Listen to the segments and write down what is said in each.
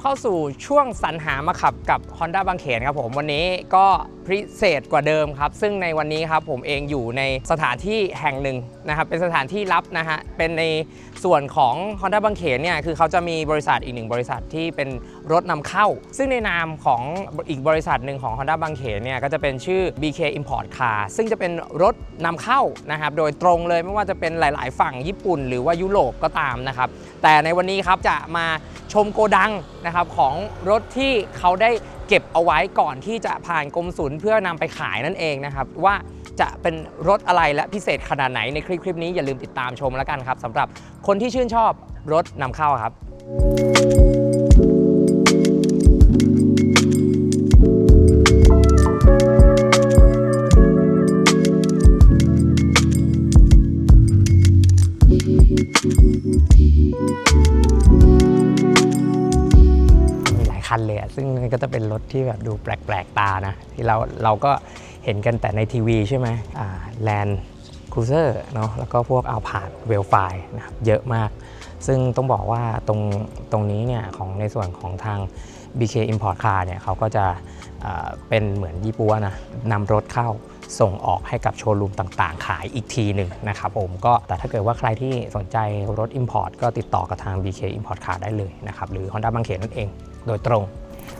เข้าสู่ช่วงสรรหามาขับกับ Honda บางเขนครับผมวันนี้ก็พิเศษกว่าเดิมครับ ซึ่งในวันนี้ครับผมเองอยู่ในสถานที่แห่งหนึ่งนะครับเป็นสถานที่ลับนะฮะเป็นในส่วนของ Honda บางเขนเนี่ยคือเขาจะมีบริษัทอีกหนึ่งบริษัทที่เป็นรถนำเข้า ซึ่งในนามของอีกบริษัทหนึ่งของ Honda บางเขนเนี่ยก็จะเป็นชื่อ BK Import Car ซึ่งจะเป็นรถนำเข้านะครับโดยตรงเลยไม่ว่าจะเป็นหลาย ๆ ฝั่งญี่ปุ่น หรือว่ายุโรปก็ตามนะครับแต่ในวันนี้ครับจะมาชมโกดังนะครับของรถที่เขาได้เก็บเอาไว้ก่อนที่จะผ่านกรมศุลเพื่อนำไปขายนั่นเองนะครับว่า จะเป็นรถอะไรและพิเศษขนาดไหนในคลิปคลิปนี้อย่าลืมติดตามชมแล้วกันครับสำหรับคนที่ชื่นชอบรถนำเข้าครับ มีหลายคันเลยอะซึ่งมันก็จะเป็นรถที่แบบดูแปลก ๆ ตานะ ที่เราเราก็ เห็นกันแต่ในทีวีใช่ไหมแลนด์ครูเซอร์เนาะแล้วก็พวกเอาผาดเวลไฟนะครับเยอะมาก ซึ่งต้องบอกว่าตรงตรงนี้เนี่ยของในส่วนของทาง BK Import Car เนี่ยเขาก็จะเป็นเหมือนยี่ปัวนะนำรถเข้าส่งออกให้กับโชว์รูมต่างๆ ขายอีกทีหนึ่งนะครับผมก็แต่ถ้าเกิดว่าใครที่สนใจรถ Import ก็ติดต่อกับทาง BK Import Car ได้เลยนะครับหรือ Honda บางเขนนั่นเองโดยตรง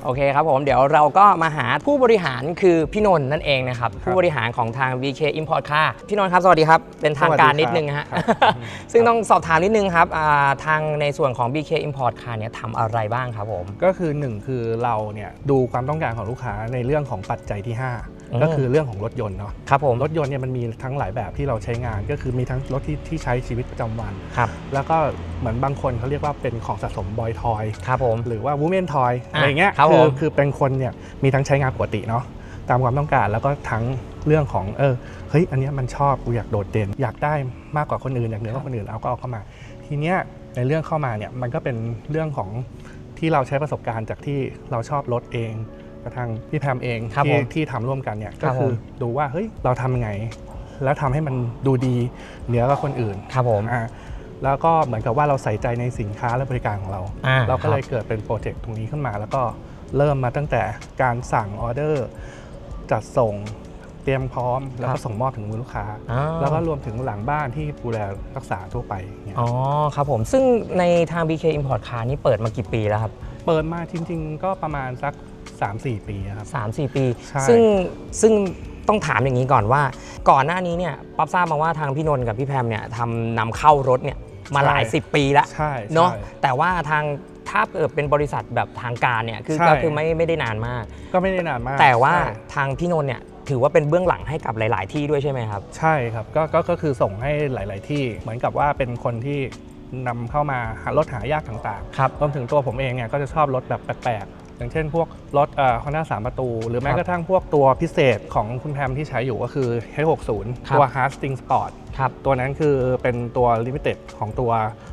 โอเคครับผมเดี๋ยวเราก็มาหาผู้บริหารคือพี่นนท์นั่นเองนะครับผู้บริหารของทาง BK Import Car พี่นนท์ครับสวัสดีครับเป็นทางการนิดนึงฮะครับซึ่งต้องสอบถามนิดนึงครับอ่าทางในส่วนของ BK Import Car เนี่ยทำอะไรบ้างครับผม ก็คือหนึ่งคือเราเนี่ยดูความต้องการของลูกค้าในเรื่องของปัจจัยที่อืม5ก็คือเรื่องของรถยนต์เนาะครับผมรถยนต์เนี่ยมันมีทั้งหลายแบบที่เราใช้งาน ก็คือมีทั้งรถที่ที่ใช้ชีวิตประจำวันครับแล้วก็เหมือนบางคนเขาเรียกว่าเป็นของสะสมบอยทอยครับผมหรือว่าวูแมนทอยอะอะไรเงี้ยครับคืผมคือเป็นคนเนี่ยมีทั้งใช้งานปกติเนาะตามความต้องการแล้วก็ทั้งเรื่องของเออเฮ้ยอันเนี้ยมันชอบกูอยากโดดเด่น อยากได้มากกว่าคนอื่นอยากเหนือกว่าคนอื่นเอาก็เอาเข้ามา ทีเนี้ยในเรื่องเข้ามาเนี่ยมันก็เป็นเรื่องของที่เราใช้ประสบการณ์จากที่เราชอบรถเองกระทั่งพี่แพมเองครับที่ผมที่ทำร่วมกันเนี่ยครัก็บคือผมดูว่าเฮ้ยเราทำยังไง แล้วทำให้มันดูดีเหนือกว่าคนอื่นครับผมอ่าแล้วก็เหมือนกับว่าเราใส่ใจในสินค้าและบริการของเราอ่เราก็เลยครับเกิดเป็นโปรเจกต์ตรงนี้ขึ้นมาแล้วก็ เริ่มมาตั้งแต่การสั่งออเดอร์ จัดส่งเตรียมพร้อม แล้วก็ส่งมอบถึงมือลูกค้าอ๋อแล้วก็รวมถึงหลังบ้านที่ดูแลรักษาทั่วไปอย่างเงี้ยอ๋อครับผมซึ่งในทาง BK Import Car นี่เปิดมากี่ปีแล้วครับ เปิดมาจริง ๆ ก็ประมาณสัก 3-4 ปีอะครับ 3-4 ปี ใช่ ซึ่งซึ่งต้องถามอย่างนี้ก่อนว่า ก่อนหน้านี้เนี่ยป๊อบทราบมาว่าทางพี่นนท์กับพี่แพมเนี่ยทำนำเข้ารถเนี่ยมาหลายสิบปีแล้วใช่เนาะใช่ แต่ว่าทาง ถ้าเกิดเป็นบริษัทแบบทางการเนี่ยคือใช่ ก็คือไม่ไม่ได้นานมาก ก็ไม่ได้นานมากแต่ว่าใช่ ทางพี่นนท์เนี่ยถือว่าเป็นเบื้องหลังให้กับหลาย ๆ ที่ด้วยใช่ไหมครับ ใช่ครับก็ก็ก็คือส่งให้หลาย ๆ ที่เหมือนกับว่าเป็นคนที่นำเข้ามาหารถหายากต่างครับ ๆรวมถึงตัวผมเองเนี่ยก็จะชอบรถแบบแปลกๆ อย่างเช่นพวกรถเอ่อ Honda 3ประตู หรือแม้ครับกระทั่งพวกตัวพิเศษของคุณแพมที่ใช้อยู่ก็คือ H60 ครับ ตัว Hard Sting Sport ครับตัวนั้นคือเป็นตัว Limited ของตัว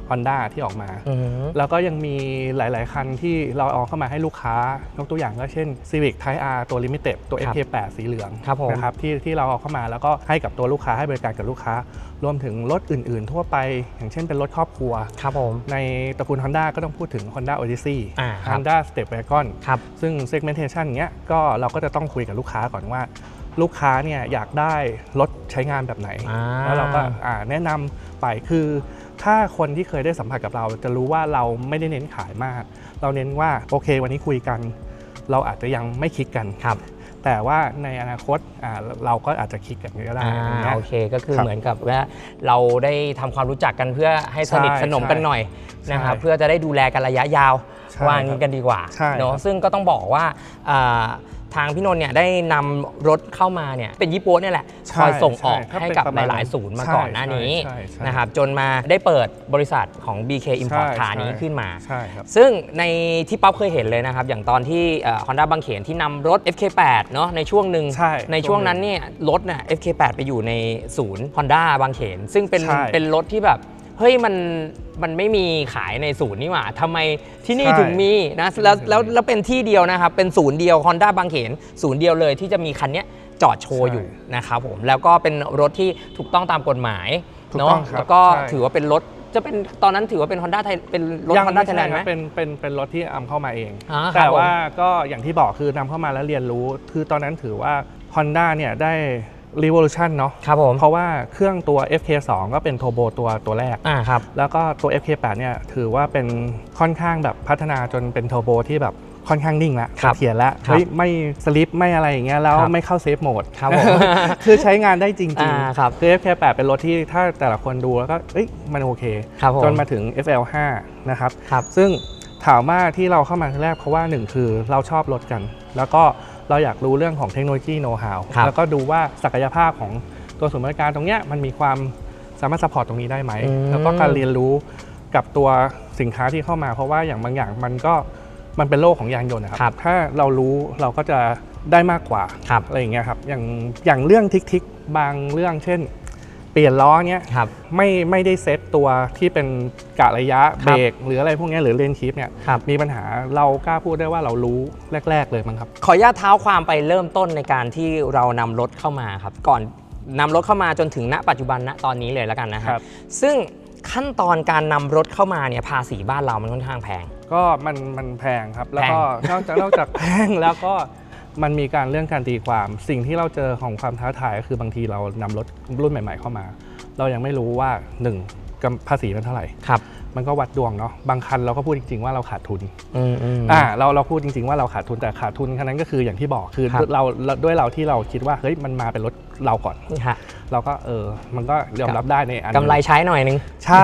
Honda ที่ออกมา อือหือแล้วก็ยังมีหลาย ๆ คันที่เราเอาเข้ามาให้ลูกค้ายกตัวอย่างก็เช่น Civic Type R ตัว Limited ตัว ครับ FK8 สีเหลืองครับผม นะครับที่ที่เราเอาเข้ามาแล้วก็ให้กับตัวลูกค้าให้บริการกับลูกค้า รวมถึงรถอื่น ๆ ทั่วไป อย่างเช่นเป็นรถครอบครัว ครับผม ในตระกูล Honda ก็ต้องพูดถึง Honda Odyssey อ่าครับ Honda Stepwagon ครับ ซึ่ง segmentation เนี้ยก็เราก็จะต้องคุยกับลูกค้าก่อนว่า ลูกค้าเนี่ยอยากได้รถใช้งานแบบไหน อ่า แล้วเราก็อ่าแนะนำไปคือ ถ้าคนที่เคยได้สัมผัสกับเราจะรู้ว่าเราไม่ได้เน้นขายมาก เราเน้นว่าโอเค วันนี้คุยกัน เราอาจจะยังไม่คิดกัน ครับ แต่ว่าในอนาคตอ่าเราก็อาจจะคิดกันก็ได้อ่าอย่างเงี้ย โอเคก็คือครับเหมือนกับว่าเราได้ทำความรู้จักกันเพื่อให้สนิทใช่สนมกันหน่อยใช่นะครับเพื่อจะได้ดูแลกันระยะยาวใช่ว่างี้กันดีกว่าใช่เนาะครับซึ่งก็ต้องบอกว่าอ่า ทางพี่นนท์เนี่ยได้นำรถเข้ามาเนี่ยเป็นยี่ปัวเนี่ยแหละใช่คอยส่งออกใช่ให้กับเป็นประหมาณลาย ๆ ศูนย์มาใช่ก่อนหน้านี้ใช่ใช่นะครับจนมาได้เปิดบริษัทของ BK Import ใช่ Car ใช่นี้ขึ้นมาใช่ครับซึ่งในที่ป๊อปเคยเห็นเลยนะครับ อย่างตอนที่ฮอนด้าบางเขนที่นำรถ FK8 เนาะในช่วงหนึ่งใช่ในช่วงนั้นเนี่ยรถน่ะ FK8 ไปอยู่ในศูนย์ Honda บางเขน ซึ่งเป็นใช่เป็นรถที่แบบ เฮ้ยมันมันไม่มีขายในศูนย์นี่หว่าทำไมที่นี่ใช่ถึงมีนะแล้วที่นี่ถึงมีแล้วแล้วเป็นที่เดียวนะครับ เป็นศูนย์เดียว Honda บางเขนศูนย์เดียวเลยที่จะมีคันเนี้ยจอดโชว์ใช่อยู่นะครับผมแล้วก็เป็นรถที่ถูกต้องตามกฎหมายถูกเนาะต้องครับแล้วก็ใช่ ถือว่าเป็นรถจะเป็นตอนนั้นถือว่าเป็น Honda ไทยเป็นรถ ยัง Honda ไม่ใช่ Thailand ไหคมรับเป็นเป็นเป็นรถที่อำเข้ามาเอง อ่าครับแต่ผมว่าก็อย่างที่บอกคือนำเข้ามาแล้วเรียนรู้ คือตอนนั้นถือว่า Honda เนี่ยได้ revolution เนาะครับผมเพราะว่าเครื่องตัว FK2 ก็เป็นโทโบตัวตัวแรกอ่าครับแล้วก็ตัว FK8 เนี่ยถือว่าเป็นค่อนข้างแบบพัฒนาจนเป็นโทโบที่แบบค่อนข้างนิ่งแล้วครับเถียรแล้วครับเฮ้ยไม่สลิปไม่อะไรอย่างเงี้ยแล้วครับไม่เข้าเซฟโหมดครับผมคือใช้งานได้จริงอ่าครับๆคือ FK8 เป็นรถที่ถ้าแต่ละคนดูแล้วก็เอ้ยมันโอเคครับผมจนมาถึง FL5 นะครับครับซึ่งถามว่าที่เราเข้ามาทีแรกเพราะว่าหนึ่งคือเราชอบรถกัน แล้วก็ เราอยากรู้เรื่องของเทคโนโลยีโน้ตฮาวครับ แล้วก็ดูว่าศักยภาพของตัวศูนย์บริการตรงเนี้ยมันมีความสามารถซัพพอร์ตตรงนี้ได้ไหม อืม แล้วก็การเรียนรู้กับตัวสินค้าที่เข้ามาเพราะว่าอย่างบางอย่างมันก็มันเป็นโลกของยานยนต์นะครับ ถ้าเรารู้เราก็จะได้มากกว่า ครับ อะไรอย่างเงี้ยครับ อย่างอย่างเรื่องทิกๆบางเรื่องเช่นเปลี่ยนล้อเนี้ยครับ ไม่ไม่ได้เซตตัวที่เป็นกะระยะคเบรับรกหรืออะไรพวกเนี้ยหรือเลนคีปเนี่ยครับ มีปัญหาเรากล้าพูดได้ว่าเรารู้แรก ๆ เลยมั้งครับ ขออนุญาตเท้าความไปเริ่มต้นในการที่เรานำรถเข้ามาครับ ก่อนนำรถเข้ามาจนถึงณปัจจุบันณตอนนี้เลยแล้วกันนะคครัรับ บ ซึ่งขั้นตอนการนำรถเข้ามาเนี่ยภาษีบ้านเรามันค่อนข้างแพง ก็มันมันแพงครับ แล้วก็นอกจากนอกจากแพงแล้วก็ มันมีการเรื่องการตีความสิ่งที่เราเจอของความท้าทายก็คือบางทีเรานำรถรุ่นใหม่ ๆเข้ามา เรายังไม่รู้ว่าหนึ่งกำภาษีมันเท่าไหร่ครับ มันก็วัดดวงเนาะบางคันเราก็พูดจริง ๆ ว่าเราขาดทุนอืมอืมอ่าเราเราพูดจริง ๆ ว่าเราขาดทุนแต่ขาดทุนคันนั้นก็คืออย่างที่บอกคือครับเราเราด้วยเราที่เราคิดว่าเฮ้ยมันมาเป็นรถเราก่อนนี่ฮะเราก็เออมันก็ยอมรับได้ในอันหนึ่กำไรใช้หน่อยนึงใช่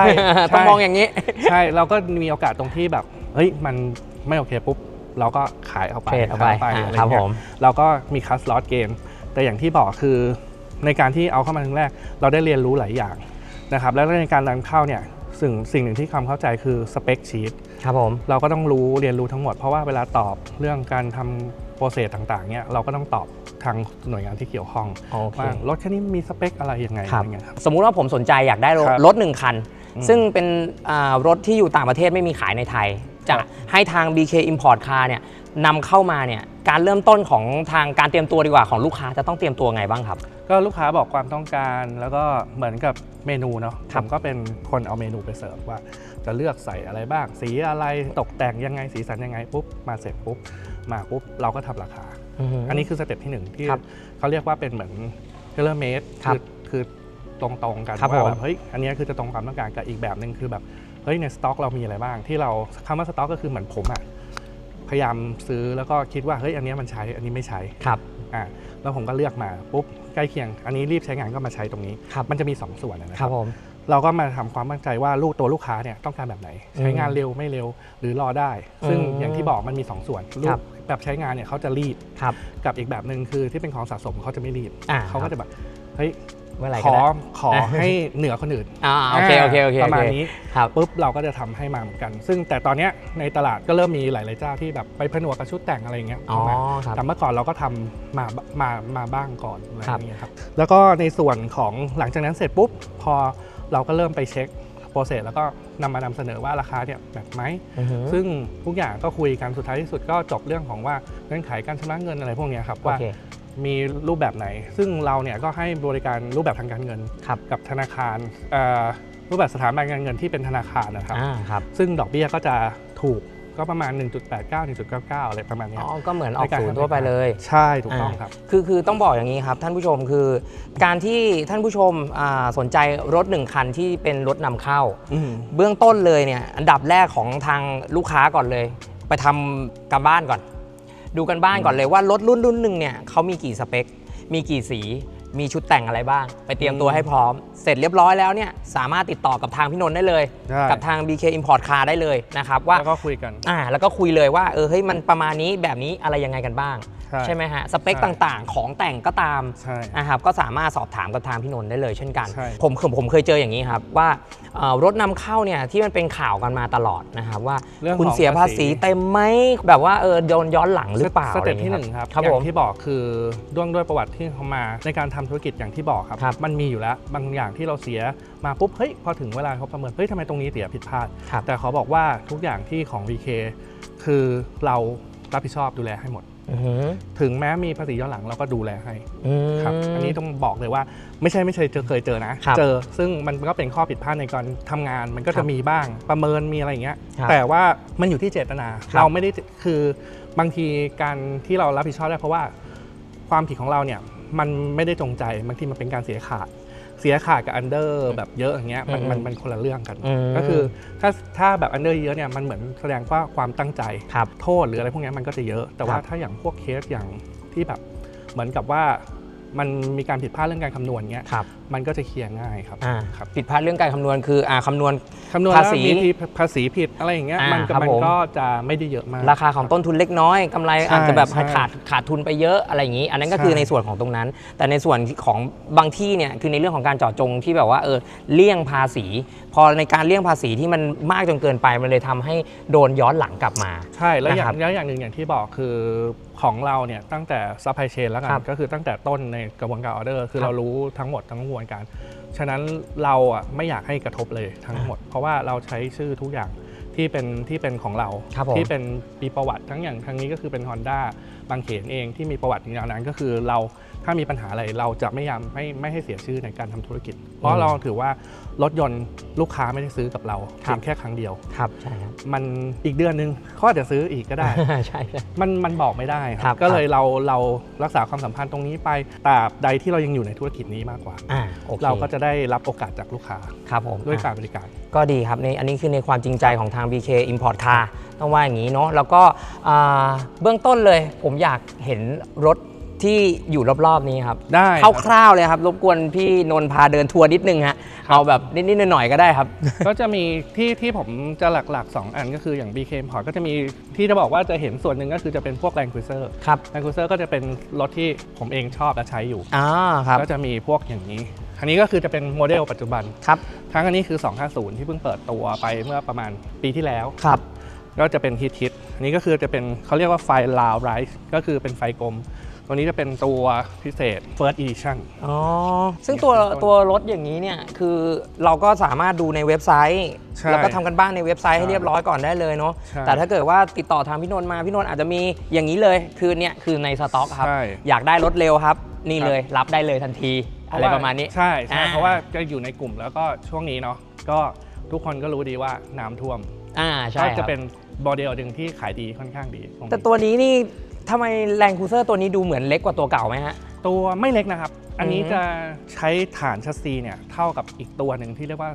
ต้องใช่มองอย่างนี้ ใช่เราก็มีโอกาสตรงที่แบบเฮ้ยมันไม่โอเคปุ๊บ เราก็ขายเอาไปเทรดเอาไปขยอ่าอะไรครับเงี้ผยมเราก็มีคัสลอตเกมแต่อย่างที่บอกคือในการที่เอาเข้ามาครั้งแรก เราได้เรียนรู้หลายอย่างนะครับแล้วในการนำเข้าเนี่ยสิ่งสิ่งหนึ่งที่ความเข้าใจคือสเปคชีต ครับผม เราก็ต้องรู้เรียนรู้ทั้งหมด เพราะว่าเวลาตอบเรื่องการทำโปรเซสต่างๆเนี่ยเราก็ต้องตอบทางหน่วยงานที่เกี่ยวข้องโอเค ว่ารถคันนี้มีสเปคอะไรยังไงครับอะไรเงี้ยครับ สมมุติว่าผมสนใจอยากได้รถครับรถหนึ่งคัน อืมซึ่งเป็นอ่ารถที่อยู่ต่างประเทศไม่มีขายในไทย จะครับให้ทาง BK Import Car เนี่ยนำเข้ามาเนี่ยการเริ่มต้นของทางการเตรียมตัวดีกว่าของลูกค้าจะต้องเตรียมตัวไงบ้างครับ ก็ลูกค้าบอกความต้องการแล้วก็เหมือนกับเมนูเนาะครัผบมก็เป็นคนเอาเมนูไปเสิร์ฟว่า จะเลือกใส่อะไรบ้าง สีอะไรตกแต่งยังไงสีสันยังไงปุ๊บมาเสร็จปุ๊บมาปุ๊บเราก็ทำราคา อันนี้คือสเต็ปที่หนึ่งที่ครับเขาเรียกว่าเป็นเหมือนเทเลเมดครับคือตรงตรงๆกันครับว่าผมแบบเฮ้ยอันนี้คือจะตรงความต้องการกับอีกแบบหนึ่งคือแบบ เฮ้ยในสต็อกเรามีอะไรบ้าง ที่เราคำว่าสต็อกก็คือเหมือนผมอะพยายามซื้อแล้วก็คิดว่าเฮ้ยอันนี้มันใช้อันนี้ไม่ใช้ครับอ่าแล้วผมก็เลือกมาปุ๊บใกล้เคียง อันนี้รีบใช้งานก็มาใช้ตรงนี้ครับมันจะมี 2 ส่วนนะคครัรับบผมเราก็มาทำความมั่นใจว่าลูกตัวลูกค้าเนี่ยต้องการแบบไหน ใช้งานเร็วไม่เร็วหรือรอได้ ซึ่งอืมอย่างที่บอกมันมี 2 ส่วนลูครักบแบบใช้งานเนี่ยเขาจะรีบครับกับอีกแบบหนึ่งคือที่เป็นของสะสมเขาจะไม่รีบอ่าเขาก็จะแบบเฮ้ย เมื่อไหร่ขก็อได้ ขอให้เหนือคนอื่นอ่าโอเคโอเคโอเคประมาณโอเคนี้ครับ ปุ๊บเราก็จะทำให้มาเหมือนกัน ซึ่งแต่ตอนเนี้ยในตลาดก็เริ่มมีหลาย ๆ เจ้าที่แบบไปผนวกกับชุดแต่งอะไรอย่างเงี้ยอ๋อเข้ามาครับ แต่เมื่อก่อนเราก็ทำมามามาบ้างก่อนอะไรอครับย่างเงี้ยครับแล้วก็ในส่วนของหลังจากนั้นเสร็จปุ๊บพอเราก็เริ่มไปเช็คโปรเซสแล้วก็นำมานำเสนอว่าราคาเนี่ยแบบไหม อือฮึ ซึ่งทุกอย่างก็คุยกันสุดท้ายที่สุดก็จบเรื่องของว่าเงื่อนไขการชำระเงินอะไรพวกเนี้ยครับโอว่าเค มีรูปแบบไหน ซึ่งเราเนี่ยก็ให้บริการรูปแบบทางการเงินครับกับธนาคารเอ่อรูปแบบสถาบันการเงินที่เป็นธนาคารนะครับอ่าครับซึ่งดอกเบี้ยก็จะถูกก็ประมาณ 1.89 1.99 อะไรประมาณเนี้อ๋ยอก็เหมือนออกในการศูนย์ทั่วไปเลย ใช่ ถูกต้องครับ คือ คือต้องบอกอย่างนี้ครับ ท่านผู้ชมคือ การที่ท่านผู้ชมอ่าสนใจรถหนึ่งคันที่เป็นรถนำเข้าอืมเบื้องต้นเลยเนี่ย อันดับแรกของทางลูกค้าก่อนเลย ไปทำการบ้านก่อน ดูกันบ้านก่อนเลยว่ารถรุ่นรุ่นหนึ่งเนี่ยเขามีกี่สเปค มีกี่สี มีชุดแต่งอะไรบ้าง ไปเตรียมตัวให้พร้อม เสร็จเรียบร้อยแล้วเนี่ยสามารถติดต่อกับทางพี่นนท์ได้เลย ได้ กับทาง BK Import Car ได้เลยนะครับว่า แล้วก็คุยกัน อ่าแล้วก็คุยเลยว่าเออเฮ้ยมันประมาณนี้แบบนี้อะไรยังไงกันบ้างใช่ใช่ไหมฮะสเปคใช่ต่างๆ ของแต่งก็ตามใช่นะครับก็สามารถสอบถามกับทางพี่นนท์ได้เลยเช่นกัน ใช่ ผมผมผมเคยเจออย่างนี้ครับว่าเอ่อรถนำเข้าเนี่ยที่มันเป็นข่าวกันมาตลอดนะครับว่าเรื่องคุณของเสียภาษี เต็มไหมแบบว่าเออโดนย้อนหลังหรือเปล่าสเต็ปอะไอย่าที่ยหนึ่งครับ ครับอย่าผมงที่บอกคือด้วยด้วยประวัติที่เขามาในการทำธุรกิจอย่างที่บอกครับครับ มันมีอยู่แล้วบางอย่างที่เราเสียมาปุ๊บเฮ้ยพอถึงเวลาเขาประเมินเฮ้ยทำไมตรงนี้เสียผิดพลาดครับแต่เขาบอกว่าทุกอย่างที่ของ VK คือเรารับผิดชอบดูแลให้หมดอือหือถึงแม้มีภาษีย้อนหลังเราก็ดูแลให้อืมครับอันนี้ต้องบอกเลยว่าไม่ใช่ไม่ใช่เจอเคยเจอนะครับเจอซึ่งมันก็เป็นข้อผิดพลาดในการทำงาน มันก็ครัจะบมีบ้างประเมินมีอะไรอย่างเงี้ยครับแต่ว่ามันอยู่ที่เจตนาครับเราไม่ได้คือบางทีการที่เรารับผิดชอบได้เพราะว่าความผิดของเราเนี่ย มันไม่ได้จงใจบางทีมันเป็นการเสียขาด เสียขาดกับอันเดอร์แบบเยอะอย่างเงี้ยมันมันมันคนละเรื่องกันอืมก็คือถ้าถ้าแบบอันเดอร์เยอะเนี่ยมันเหมือนแสดงว่าความตั้งใจครับโทษหรืออะไรพวกเนี้ยมันก็จะเยอะ แต่ว่าครับถ้าอย่างพวกเคสอย่างที่แบบเหมือนกับว่ามันมีการผิดพลาดเรื่องการคำนวณเงี้ยครับมันก็จะเคลียร์ง่ายครับอ่าครับผิดพลาดเรื่องการคำนวณคืออ่าคำนวณ คำนวณภาแล้วษีมีที่ภาษีผิดอะไรอย่างเงี้ยอ่ามัมันก็ครับมันผม ก็จะไม่ได้เยอะมาก ราคาของต้นทุนเล็กน้อยกำไรใช่อาจจะแบบใช่ขาดขาดทุนไปเยอะอะไรอย่างนี้ อันนั้นก็ใช่คือในส่วนของตรงนั้น แต่ในส่วนของบางที่เนี่ยคือในเรื่องของการเจาะจงที่แบบว่าเออเลี่ยงภาษี พอในการเลี่ยงภาษีที่มันมากจนเกินไปมันเลยทำให้โดนย้อนหลังกลับมา ใช่แล้วอย่านะครับงแล้วอย่างหนึ่งอย่างที่บอกคือของเราเนี่ยตั้งแต่ซัพพลายเชนแล้วกัครันบก็คือตั้งแต่ต้นในกระบวนการออเดอร์ คือครับเรารู้ทั้งหมดทั้งกระบวนการ ฉะนั้นเราอะไม่อยากให้กระทบเลยทั้งหมด เพราะว่าเราใช้ชื่อทุกอย่างที่เป็นที่เป็นของเรา ครับผม ที่เป็นมีประวัติทั้งอย่างทางนี้ก็คือเป็น Honda บางเขนเองที่มีประวัติอย่างนั้นก็คือเรา ถ้ามีปัญหาอะไรเราจะไม่ยามไม่ไม่ให้เสียชื่อในการทำธุรกิจ เพราะเราถือว่ารถยนต์ลูกค้าไม่ได้ซื้อกับเราครัเพีบยงแค่ครั้งเดียวครับใช่ครับมันอีกเดือนนึงเขาอาจจะซื้ออีกก็ได้ใช่ใช่มันมันบอกไม่ได้คครัรับบก็เลยเราเรารักษาความสัมพันธ์ตรงนี้ไปตราบใดที่เรายังอยู่ในธุรกิจนี้มากกว่าอ่าโอเคเราก็จะได้รับโอกาสจากลูกค้าครับผมด้วยอะการบริการก็ดีครับในอันนี้คือในความจริงใจของทาง BK Import Car ต้องว่าอย่างนี้เนาะแล้วก็อ่าเบื้องต้นเลยผมอยากเห็นรถ ที่อยู่รอบๆนี้ครับได้คร่าวๆเลยครับ รบกวนพี่นนท์พาเดินทัวร์นิดนึงฮะเอาแบบนิดๆหน่อยๆก็ได้ครับ ก็จะมีที่ที่ผมจะหลักๆ 2 อันก็คืออย่าง BK Import ก็จะมีที่จะบอกว่าจะเห็นส่วนหนึ่งก็คือจะเป็นพวก Land Cruiser ครับ Land Cruiser ก็จะเป็นรถที่ผมเองชอบและใช้อยู่ อ่าครับก็จะมีพวกอย่างนี้ อันนี้ก็คือจะเป็นโมเดลปัจจุบัน ครับทั้งอันนี้คือ 250 ที่เพิ่งเปิดตัวไปเมื่อประมาณปีที่แล้ว ครับ ก็จะเป็นฮิตฮิตอันนี้ก็คือจะเป็นเขาเรียกว่าไฟลาวไรส์ก็คือเป็นไฟกลม ตัวนี้จะเป็นตัวพิเศษ First Edition อ๋อ ซึ่งตัวตัวรถอย่างนี้เนี่ย คือเราก็สามารถดูในเว็บไซต์ ใช่แล้วก็ทำกันบ้านในเว็บไซต์ให้ใช่เรียบร้อยก่อนได้เลยเนาะ ใช่แต่ถ้าเกิดว่าติดต่อทางพี่นนท์มา พี่นนท์อาจจะมีอย่างนี้เลย คือเนี่ยคือในสต็อกครับ ใช่ อยากได้รถเร็วครับ นี่ครับเลยรับได้เลยทันที อะไรประมาณนี้ ใช่ใช่อ่า เพราะว่าจะอยู่ในกลุ่มแล้วก็ช่วงนี้เนาะก็ทุกคนก็รู้ดีว่าน้ำท่วมอ่า ใช่ก็คจะรับเป็นโมเดลหนึ่งที่ขายดีค่อนข้างดีช่งนี้แต่ตัวนี้นี่ ทำไมแรงคูเซอร์ตัวนี้ดูเหมือนเล็กกว่าตัวเก่าไหมฮะ ตัวไม่เล็กนะครับ อันนี้อืมจะใช้ฐานชัสซีเนี่ยเท่ากับอีกตัวหนึ่งที่เรียกว่า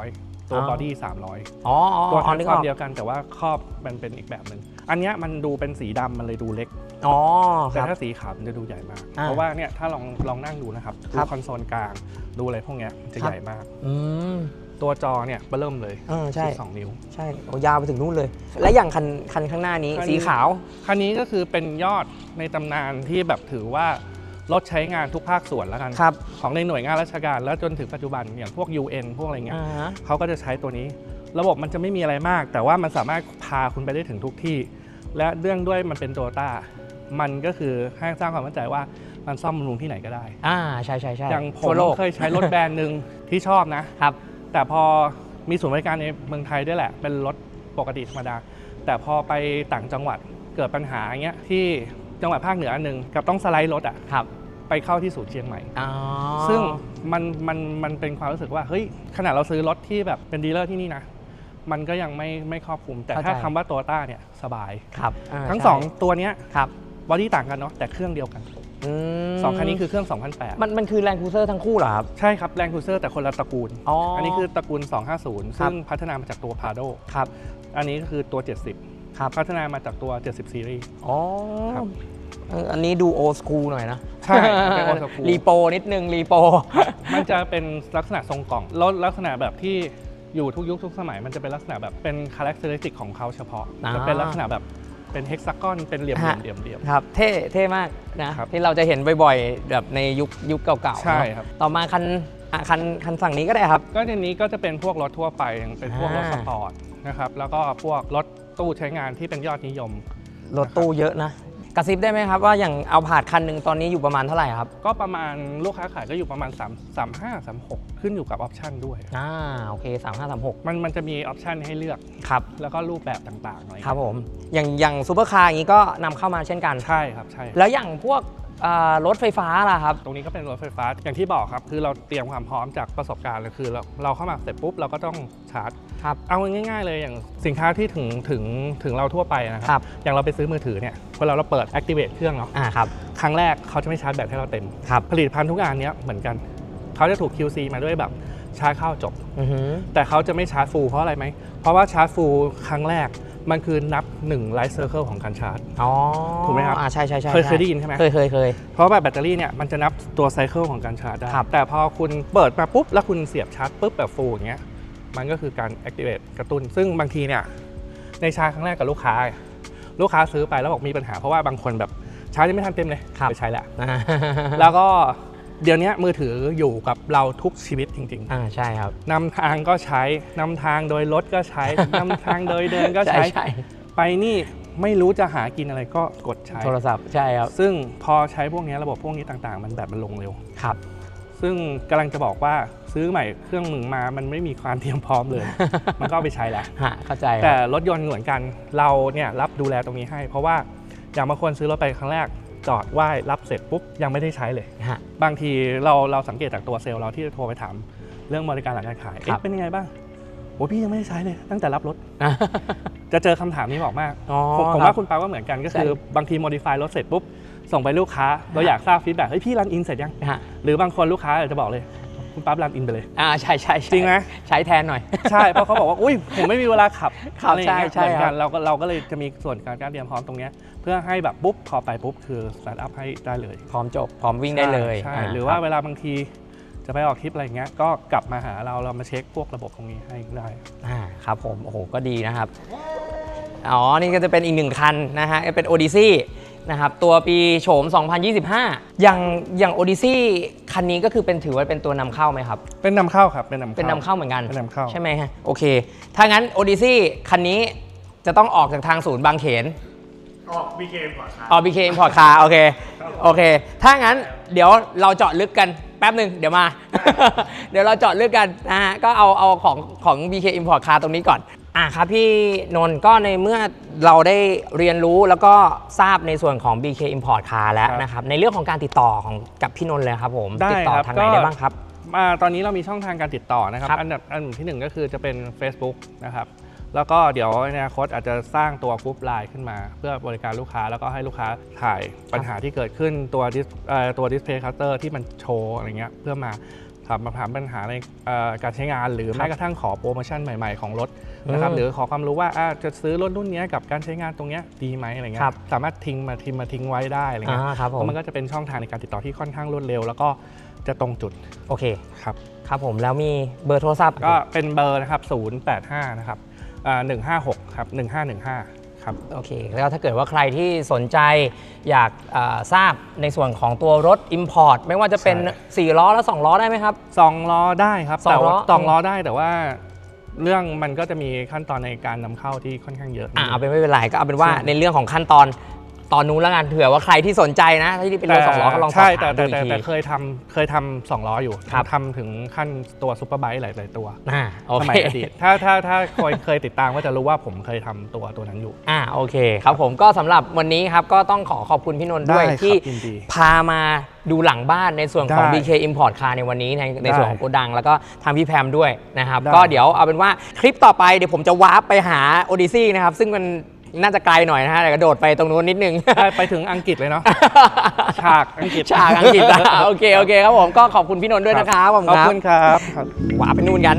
300 ตัวอ๋อ บอดี้300 อ๋ออ๋อตัวอ๋อฐานนึกคอวามอกเดียวกันแต่ว่าครอบมันเป็นอีกแบบหนึ่งอันเนี้ยมันดูเป็นสีดำมันเลยดูเล็ก อ๋อคแต่รับ ถ้าสีขาวมันจะดูใหญ่มาก อ่าเพราะว่าเนี่ยถ้าลองลองนั่งดูนะครับดูครับ คอนโซลกลางดูอะไรพวกเนี้ยมันจะครับใหญ่มาก อืม ตัวจอเนี่ยเบิ่มเลยเออใช่12นิ้ว ใช่โอ้ยาวไปถึงนู่นเลย และอย่างคันคันข้างหน้านี้คัน สีขาว คันนี้ก็คือเป็นยอดในตำนานที่แบบถือว่ารถใช้งานทุกภาคส่วนแล้วกัน ครับของในหน่วยงานราชการแล้วจนถึงปัจจุบันอย่างพวก UN พวกอะไรเงี้ยอ่าฮะเขาก็จะใช้ตัวนี้ ระบบมันจะไม่มีอะไรมาก แต่ว่ามันสามารถพาคุณไปได้ถึงทุกที่ และเรื่องด้วยมันเป็นโตต้ามันก็คือให้สร้างความมั่นใจว่ามันซ่อมบำรุงที่ไหนก็ได้ อ่าใช่ใช่ใช่อย่างผมทั่วโลกเคยใช้รถแบรนด์หนึ่งที่ชอบนะ ครับ แต่พอมีศูนย์บริการในเมืองไทยด้วยแหละ เป็นรถปกติธรรมดา แต่พอไปต่างจังหวัดเกิดปัญหาอย่างเงี้ยที่จังหวัดภาคเหนืออันหนึ่งกับต้องสไลด์รถอะครับไปเข้าที่ศูนย์เชียงใหม่อ๋อซึ่งมันมันมันเป็นความรู้สึกว่าเฮ้ยขนาดเราซื้อรถที่แบบเป็นดีลเลอร์ที่นี่นะ มันก็ยังไม่ไม่ครอบคลุม แต่ถ้าคำว่าโตต้าเนี่ยสบายครับาทั้งใช่สองตัวเนี้ยครับบอดี้ต่างกันเนาะแต่เครื่องเดียวกันม สองคันนี้คือเครื่อง 2008 มันมันคือแรงคูเซอร์ทั้งคู่เหรอครับ ใช่ครับแรงคูเซอร์แต่คนละตระกูลอ๋ออัอันนี้คือตระกูล 250ครัซึ่บงพัฒนามาจากตัว Prado ครับ อันนี้ก็คือตัว 70 ครับ พัฒนามาจากตัว 70 ซีรีส์อ๋อครับเอออันนี้ดูโอสคูลหน่อยนะ ใช่เป็น old school รีโปนิดนึงรีโป มันจะเป็นลักษณะทรงกล่องแล้วลักษณะแบบที่อยู่ทุกยุคทุกสมัยมันจะเป็นลักษณะแบบเป็นคุณลักษณะของเขาเฉพาะอ่าจะเป็นลักษณะแบบ เป็นเฮกซากอนเป็นเหลี่ยมฮะๆเหลี่ยมๆเหลี่ยม ครับ เท่เท่มากนะครับที่เราจะเห็นบ่อยๆแบบในยุคยุคเก่าๆใช่เนอะครับต่อมาคันอะคันคันฝั่งนี้ก็ได้ครับ ก็ทีนี้ก็จะเป็นพวกรถทั่วไปอย่างเป็นพวกรถอ่าสปอร์ตนะครับแล้วก็พวกรถตู้ใช้งานที่เป็นยอดนิยม รถตู้เยอะนะ กระซิบได้ไหมครับว่าอย่างเอาผาดคันหนึ่งตอนนี้อยู่ประมาณเท่าไหร่ครับก็ประมาณลูกค้าขายก็อยู่ประมาณ3 3 5 3 6 ขึ้นอยู่กับออปชันด้วย อ่าโอเค3536มันมันจะมีออปชันให้เลือกครับแล้วก็รูปแบบต่างๆอะไรครับผมอย่างอย่างซูเปอร์คาร์อย่างนี้ก็นำเข้ามาเช่นกัน ใช่ครับใช่แล้วอย่างพวกอ่า รถไฟฟ้าล่ะครับ ตรงนี้ก็เป็นรถไฟฟ้าอย่างที่บอกครับ คือเราเตรียมความพร้อมจากประสบการณ์เลยคือเราเราเข้ามาเสร็จปุ๊บเราก็ต้องชาร์จครับเอาง่ายๆเลยอย่างสินค้าที่ถึงถึงถึงเราทั่วไปนะคครัรับ อย่างเราไปซื้อมือถือเนี่ยเวลาเราเปิด activate เครื่องเนาะอ่าครับ ครั้งแรกเขาจะไม่ชาร์จแบตให้เราเต็ม ครับ ผลิตภัณฑ์ทุกอันเนี้ยเหมือนกันเขาจะถูก QC มาด้วยแบบชาร์จเข้าจบ อือหือแต่เขาจะไม่ชาร์จฟูลเพราะอะไรไหมเพราะว่าชาร์จฟูลครั้งแรก มันคือนับ1ไลฟ์เซอร์เคิลของการชาร์จ อ๋อถูกไหมครับอ่าใช่ใช่ใช่เคยเคยได้ยินใช่ไหมเคยเคยเคย เพราะแบบแบตเตอรี่เนี่ยมันจะนับตัวไซเคิลของการชาร์จได้ ครับ แต่พอคุณเปิดมาปุ๊บ แล้วคุณเสียบชาร์จปุ๊บแบบฟูลอย่างเงี้ย มันก็คือการ activate กระตุ้น ซึ่งบางทีเนี่ยในชาร์จครั้งแรกกับลูกค้า ลูกค้าซื้อไปแล้วบอกมีปัญหาเพราะว่าบางคนแบบชาร์จยังไม่ทันเต็มเลยครับ ไปใช้แหละอ่า แล้วก็ เดี๋ยวนี้มือถืออยู่กับเราทุกชีวิตจริงอ่าใช่ครับๆนำทางก็ใช้นำทางโดยรถก็ใช้ นำทางโดยเดินก็ใช่ใช้ ใช่ไปนี่ไม่รู้จะหากินอะไรก็กดใช้ โทรศัพท์ใช่ครับ ซึ่งพอใช้พวกนี้ระบบพวกนี้ต่างๆ มันแบบมันลงเร็ว ครับ ซึ่งกำลังจะบอกว่าซื้อใหม่เครื่องมือมามันไม่มีความเตรียมพร้อมเลย มันก็เอาไปใช้แล้ว ฮะเข้าใจครับ แต่รถยนต์เหมือนกันเราเนี่ยรับดูแลตรงนี้ให้ เพราะว่าอย่างบางคนซื้อรถไปครั้งแรก จอดไหว้รับเสร็จปุ๊บยังไม่ได้ใช้เลยฮะ บางทีเราเราสังเกตจากตัวเซลล์เราที่โทรไปถามเรื่องบริการหลังการขายครัเอ๊ะบเป็นยังไงบ้างโอ้พี่ยังไม่ได้ใช้เลย ตั้งแต่รับรถ จะเจอคำถามนี้บอกมากอ๋อผมผมรับว่าคุณปาก็เหมือนกันก็คือใช่บางทีโมดิฟายรถเสร็จปุ๊บส่งไปลูกค้า เราอยากทราบฟีดแบ็กเฮ้ยพี่รันอินเสร็จยัง ฮะ หรือบางคนลูกค้าอาจจะบอกเลย คุณปั๊บรันอินไปเลย อ่าใช่ใช่ใช่จริงไหม ใช้แทนหน่อย ใช่ เพราะเขาบอกว่า อุ้ยผมไม่มีเวลาขับครับอะไรอย่างเงี้ยใช่ใช่เหมือนครักับนเราก็เราก็เลยจะมีส่วนการการเตรียมพร้อมตรงเนี้ยเพื่อให้แบบปุ๊บพอไปปุ๊บคือสตาร์ทอัพให้ได้เลยพร้อมจบพร้อมวิ่งได้เลยใช่าหรือว่าคบเวลาบางทีจะไปออกทริปอะไรอย่างเงี้ยก็กลับมาหาเราเรามาเช็คพวกระบบตรงนี้ให้ได้ อ่าครับผมโอ้โหก็ดีนะครับ อ๋อ นี่ก็จะเป็นอีกหนึ่งคันนะฮะเป็น Odyssey นะครับตัวปีโฉม 2025 อย่างอย่าง Odyssey คันนี้ก็คือเป็นถือว่าเป็นตัวนำเข้าไหมครับ เป็นนำเข้าครับ เป็นนำเข้า เป็นนำเข้าเหมือนกันเป็นนำเข้า ใช่ไหมฮะโอเค ถ้างั้น Odyssey คันนี้จะต้องออกจากทางศูนย์บางเขน ออกบีเกมก่อนครับออ BK Import Car โอเค โอเค ถ้างั้นเดี๋ยวเราเจาะลึกกันแป๊บหนึ่งเดี๋ยวมา เดี๋ยวเราเจาะลึกกันนะฮะ ก็เอาเอาของของ BK Import Car ตรงนี้ก่อน อะครับพี่นนท์ก็ในเมื่อเราได้เรียนรู้แล้วก็ทราบในส่วนของ BK Import Car แล้วครับนะครับ ในเรื่องของการติดต่อของกับพี่นนท์เลยครับผม ได้ติดต่อครับทางไหนก็ ได้บ้างครับมาตอนนี้เรามีช่องทางการติดต่อนะครับ ครับ อันดับอันดับที่หนึ่งก็คือจะเป็น Facebook นะครับ แล้วก็เดี๋ยวในอนาคตอาจจะสร้างตัวกรุ๊ปไลน์ขึ้นมา เพื่อบริการลูกค้าแล้วก็ให้ลูกค้าถ่ายปัญหาที่เกิดขึ้นตัวดิสเอ่อตัวดิสเพย์คัตเตอร์ที่มันโชว์อะไรเงี้ยเพื่อมา ถามมาถามปัญหาในเอ่อการใช้งานหรือแม้กระทั่งขอโปรโมชั่นใหม่ ๆ ของรถนะครับอืมหรือขอความรู้ว่าอะจะซื้อรถรุ่นเนี้ยกับการใช้งานตรงเนี้ยดีไหมอะไรเงี้ครัยบสามารถทิ้งมาทิ้งมาทิ้งไว้ได้อะไรอ่าเงี้ยครับผเพมราะมันก็จะเป็นช่องทางในการติดต่อที่ค่อนข้างรวดเร็ว แล้วก็จะตรงจุดโอเคครับครับผมแล้วมีเบอร์โทรศัพท์ก็เป็นเบอร์นะครับ085นะครับอ่า156ครับ1515 ครับโอเคแล้วถ้าเกิดว่าใครที่สนใจอยากเอ่อทราบในส่วนของตัวรถ Import ไม่ว่าจะเป็นใช่4ล้อและ2ล้อได้ไหมครับสองล้อได้ครับสองแต่ว่าล้อสองล้อได้แต่ว่าเรื่องมันก็จะมีขั้นตอนในการนำเข้าที่ค่อนข้างเยอะอะเอาเป็นไม่เป็นไรก็เอาเป็นว่าใช่ในเรื่องของขั้นตอน ตอนนู้นแล้วกันเผื่อว่าใครที่สนใจนะที่เป็นรถสองล้อก็ลองสอบใช่แต่ถามดูแต่อีกทีแต่แต่เคยทำเคยทำสองล้ออยู่ครับ ทำถึงขั้นตัวซุปเปอร์ไบค์หลาย ๆ ตัวอ่าโอสเค มัยอดีตถ้าถ้าถ้าเคย เคยติดตามก็จะรู้ว่าผมเคยทำตัวตัวนั้นอยู่ อ่าโอเคครับผมก็สำหรับวันนี้ครับก็ต้องขอขอบคุณพี่นนท์ด้วยได้ครับที่ยินดีพามาดูหลังบ้านในส่วนของ ได้ BK Import Car ในวันนี้ในในได้ส่วนของโกดัง แล้วก็ทางพี่แพมด้วยนะครับ ได้ ก็เดี๋ยวเอาเป็นว่าคลิปต่อไปเดี๋ยวผมจะวาร์ปไปหา Odyssey นะครับ ซึ่งมัน น่าจะไกลหน่อยนะฮะแต่กระโดดไปตรงนู้นนิดนึงได้ไปถึงอังกฤษเลยเนาะ ฉากอังกฤษ ฉากอังกฤษนะโอเค โอเคครับผม ก็ขอบคุณพี่นนท์ด้วยนะครับผมขอบครับคุณครับวาร์ปไปนู่นกัน